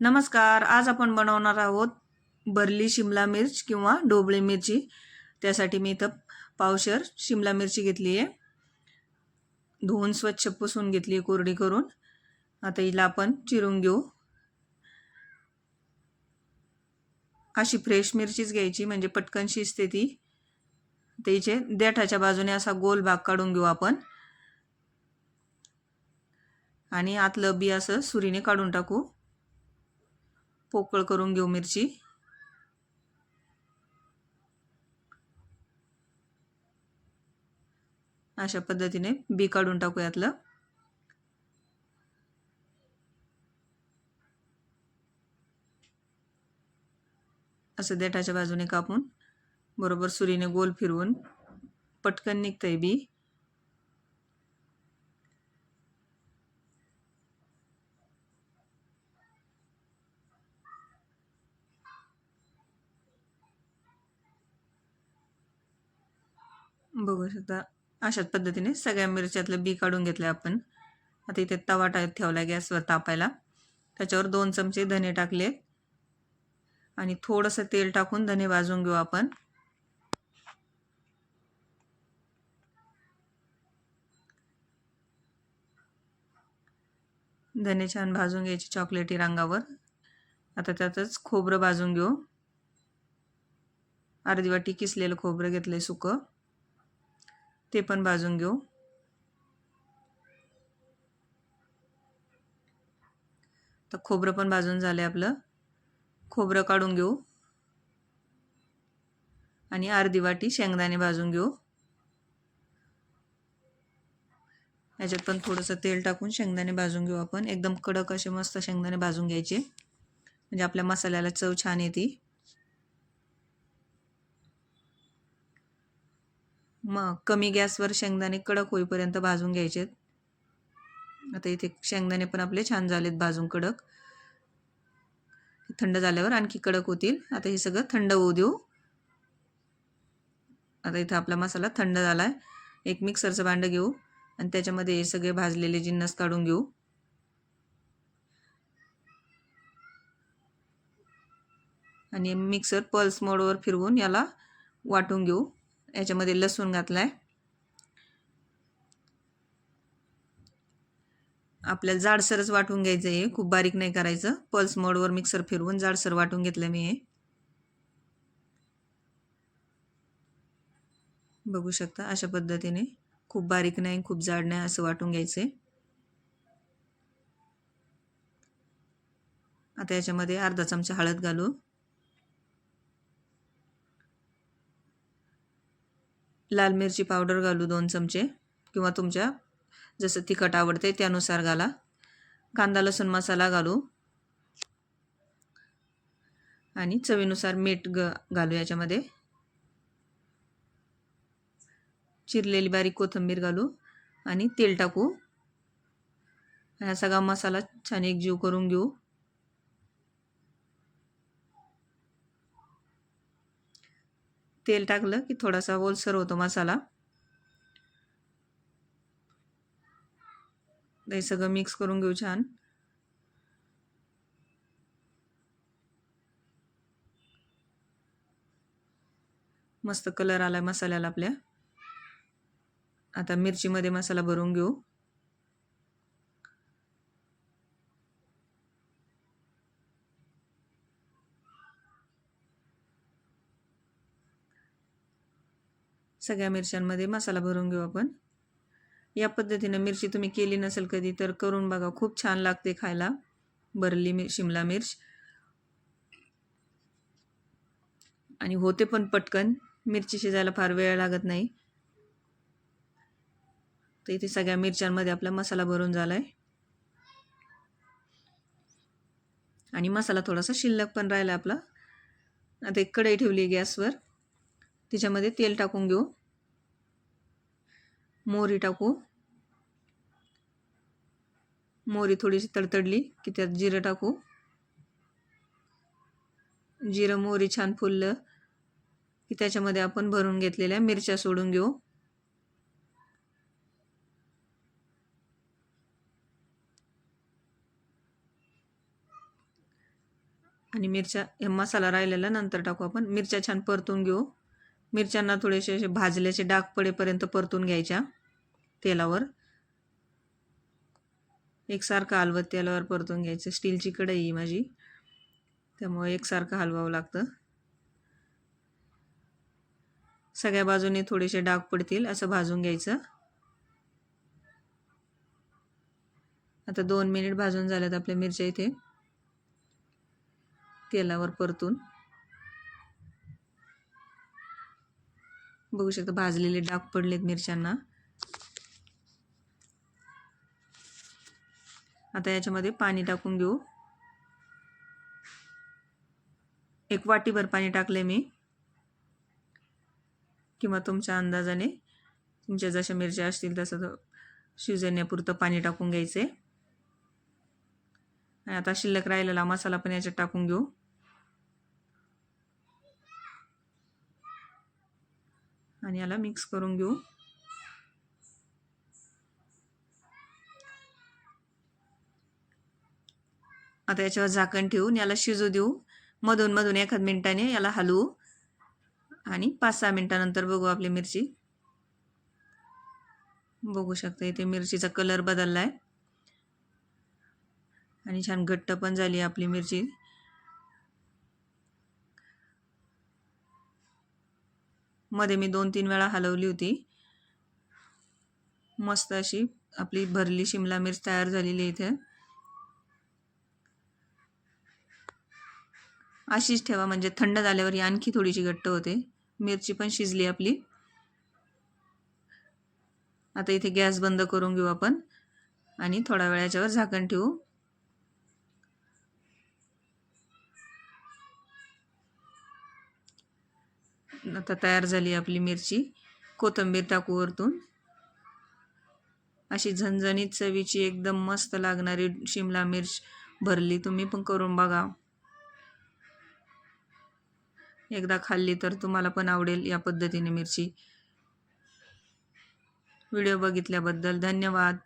नमस्कार आज आपण बनवणार आहोत बर्ली शिमला मिर्च किंवा ढोबळी मिरची. त्यासाठी मी इथं पावशर शिमला मिरची घेतली आहे. धुवून स्वच्छ पुसून घेतली आहे कोरडी करून. आता हिला आपण चिरून घेऊ. अशी फ्रेश मिरचीच घ्यायची म्हणजे पटकन शिजते ती. त्याचे देठाच्या बाजूने असा गोल भाग काढून घेऊ आपण. आणि आतलं बी असं सुरीने काढून टाकू. पोकळ करून घेऊ मिरची. अशा पद्धतीने बी काढून टाकू यातलं. असं देठाच्या बाजूने कापून बरोबर सुरीने गोल फिरवून पटकन निघतंय बी. बघू शकता. अशाच पद्धतीने सगळ्या मिरच्यातलं बी काढून घेतलं आपण. आता इथे तवा टा ठेवला गॅसवर तापायला. त्याच्यावर दोन चमचे धने टाकले आणि थोडंसं तेल टाकून धने भाजून घेऊ आपण. धने छान भाजून घ्यायचे चॉकलेटी रंगावर. आता त्यातच खोबरं भाजून घेऊ. अर्धी वाटी किसलेलं खोबरं घेतलंय सुकं. ते पण भाजून घेऊ. तर खोबरं पण भाजून झालं आहे आपलं. खोबरं काढून घेऊ. आणि अर्धी वाटी शेंगदाणे भाजून घेऊ. याच्यात पण थोडंसं तेल टाकून शेंगदाणे भाजून घेऊ आपण. एकदम कडक असे मस्त शेंगदाणे भाजून घ्यायचे. म्हणजे आपल्या मसाल्याला चव छान येते. मग कमी गॅसवर शेंगदाणे कडक होईपर्यंत भाजून घ्यायचे. आता इथे शेंगदाणे पण आपले छान झालेत भाजून कडक. थंड झाल्यावर आणखी कडक होतील. आता हे सगळं थंड होऊ देऊ. आता इथं आपला मसाला थंड झाला आहे एक मिक्सरचं भांडं घेऊ आणि त्याच्यामध्ये हे सगळे भाजलेले जिन्नस काढून घेऊ. आणि मिक्सर पल्स मोडवर फिरवून याला वाटून घेऊ. याच्यामध्ये लसूण घातलाय. आपल्याला जाडसरच वाटून घ्यायचं आहे खूप बारीक नाही करायचं. पल्स मोडवर मिक्सर फिरवून जाडसर वाटून घेतलं मी हे. बघू शकता अशा पद्धतीने. खूप बारीक नाही खूप जाड नाही असं वाटून घ्यायचं आहे आता याच्यामध्ये अर्धा चमचा हळद घालू. लाल मिरची पावडर घालू दोन चमचे किंवा तुमच्या जसं तिखट आवडते त्यानुसार घाला. कांदा लसूण मसाला घालू. आणि चवीनुसार मीठ ग घालू याच्यामध्ये. चिरलेली बारीक कोथिंबीर घालू आणि तेल टाकू. हा सगळा मसाला छान एकजीव करून घेऊ. तेल टाकलं की थोडासा ओलसर होतो मसाला. हे सगळं मिक्स करून घेऊ छान. मस्त कलर आलाय मसाल्याला आपल्या. आता मिरचीमध्ये मसाला भरून घेऊ. सगळ्या मिरच्यांमध्ये मसाला भरून घेऊ आपण. या पद्धतीनं मिरची तुम्ही केली नसेल कधी तर करून बघा. खूप छान लागते खायला. बरली मिर शिमला मिर्च. आणि होते पण पटकन. मिरची शिजायला फार वेळ लागत नाही. तर इथे सगळ्या मिरच्यांमध्ये आपला मसाला भरून झाला आहे आणि मसाला थोडासा शिल्लक पण राहिला आपला. आता एक कढई ठेवली गॅसवर. तिच्यामध्ये तेल टाकून घेऊ. मोहरी टाकू. मोहरी थोडीशी तडतडली की त्यात जिरं टाकू. जिरं मोहरी छान फुललं की त्याच्यामध्ये आपण भरून घेतलेल्या मिरच्या सोडून घेऊ. आणि मिरच्या हे मसाला राहिलेला नंतर टाकू आपण. मिरच्या छान परतून घेऊ. मिरच्यांना थोडेसे असे भाजल्याचे डाग पडेपर्यंत परतून घ्यायच्या. तेलावर. एकसारखं हलवत तेलावर परतून घ्यायचं. स्टीलची कढई आहे माझी. त्यामुळे एकसारखं हलवावं लागतं. सगळ्या बाजूने थोडेसे डाग पडतील असं भाजून घ्यायचं. आता दोन मिनिट भाजून झाल्यात आपल्या मिरच्या इथे. तेलावर परतून. बघू शकता भाजलेले डाग पडलेत मिरच्यांना. आता याच्यामध्ये पाणी टाकून घेऊ. एक वाटीभर पाणी टाकले मी. किंवा तुमच्या अंदाजाने तुमच्या जशा मिरच्या असतील तसं शिजण्यापुरतं पाणी टाकून घ्यायचे. आणि आता शिल्लक राहिलेला मसाला पण याच्यात टाकून घेऊ. आणि याला मिक्स करून घेऊ. आता याच्यावर झाकण ठेवून याला शिजू देऊ. मधून मधून एखाद मिनिटाने याला हलवू. आणि पाच सहा मिनिटानंतर बघू आपली मिरची. बघू शकता इथे मिरचीचा कलर बदलला आहे आणि छान घट्ट पण झाली आपली मिरची. मध्ये मी दोन तीन वेळा हलवली होती. मस्त अशी आपली भरली शिमला मिरच तयार झालेली आहे इथे. अशीच ठेवा म्हणजे थंड झाल्यावर ही आणखी थोडीशी घट्ट होते. मिरची पण शिजली आपली. आता इथे गॅस बंद करून घेऊ आपण. आणि थोड्या वेळाच्यावर झाकण ठेवू. आता तयार झाली आपली मिरची. कोथिंबीर टाकू वरतून. अशी झणझणीत चवीची एकदम मस्त लागणारी शिमला मिर्च भरली. तुम्ही पण करून बघा. एकदा खाल्ली तर तुम्हाला पण आवडेल या पद्धतीने मिरची. व्हिडिओ बघितल्याबद्दल धन्यवाद.